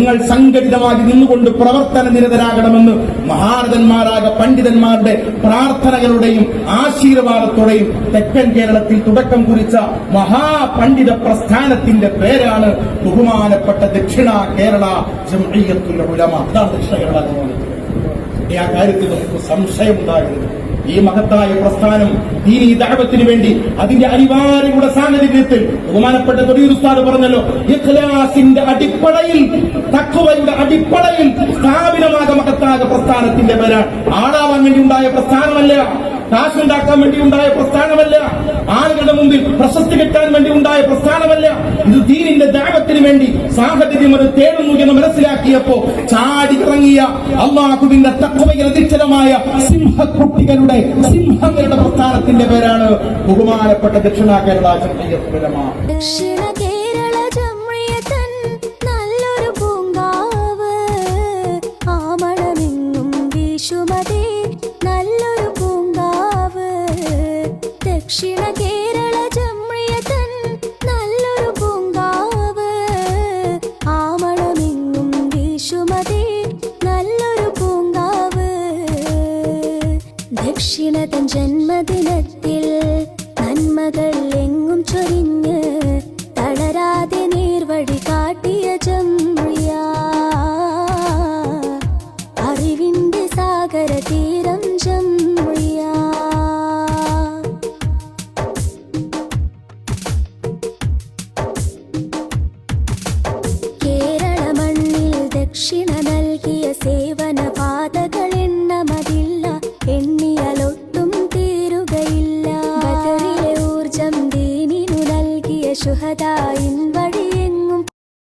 നിങ്ങൾ സംഘടിതമായി നിന്നുകൊണ്ട് പ്രവർത്തന നിരതരാകണമെന്ന് മഹാരഥന്മാരായ പണ്ഡിതന്മാരുടെ പ്രാർത്ഥനകളുടെയും ആശീർവാദത്തോടെയും തെക്കൻ കേരളത്തിൽ തുടക്കം കുറിച്ച മഹാപണ്ഡിത പ്രസ്ഥാനത്തിന്റെ പേരാണ് ബഹുമാനപ്പെട്ട ദക്ഷിണ കേരള ജംഇയ്യത്തുൽ അതാണ് ദക്ഷിണ കേരള ഈ ആ കാര്യത്തിൽ നമുക്ക് സംശയമുണ്ടാകരുത്. ഈ മഹത്തായ പ്രസ്ഥാനം ദീനി ദഅവത്തിന് വേണ്ടി അതിന്റെ അനിവാര്യയുടെ സാന്നിധ്യത്തിൽ ബഹുമാനപ്പെട്ട തൊടിയൂർ ഉസ്താദ് പറഞ്ഞല്ലോ ഇഖ്ലാസിന്റെ അടിപ്പടയിൽ തഖ്വയുടെ അടിപ്പടയിൽ സ്ഥാപിതമായ മഹത്തായ പ്രസ്ഥാനത്തിന്റെ പേര് ആളാവാൻ വേണ്ടി ഉണ്ടായ പ്രസ്ഥാനമല്ല കാശുണ്ടാക്കാൻ വേണ്ടി ഉണ്ടായ പ്രസ്ഥാനമല്ല ആളുകളുടെ മുമ്പിൽ പ്രശസ്തി കിട്ടാൻ വേണ്ടി ഉണ്ടായ പ്രസ്ഥാനമല്ല. ഇത് ദീനിന്റെ ദാപത്തിന് വേണ്ടി സാഹചര്യം അത് തേടുന്നു എന്ന് മനസ്സിലാക്കിയപ്പോ ചാടി ഇറങ്ങിയ അള്ളാഹുവിന്റെ തക്കവയിൽ അധിക്ഷരമായ സിംഹക്കുട്ടികളുടെ സിംഹങ്ങളുടെ പ്രസ്ഥാനത്തിന്റെ പേരാണ് ബഹുമാനപ്പെട്ട ദക്ഷിണ കേരള ചട്ടീയ ദക്ഷിണ കേരള ദക്ഷിണ കേരള ജമ്രിയത്തൻ നല്ലൊരു പൂങ്കാവ്. ആമണമെങ്ങും വീശുമതേ നല്ലൊരു പൂങ്കാവ്. ദക്ഷിണതൻ ജന്മദിനത്തിൽ നന്മകൾ എങ്ങും ചൊരിഞ്ഞ് തളരാതെ നേർവഴി കാട്ടിയ ജമ്രിയ. അറിവിന്റെ സാഗര ഊർജം ദീനിനു നൽകിയ ശുഹദായിൻ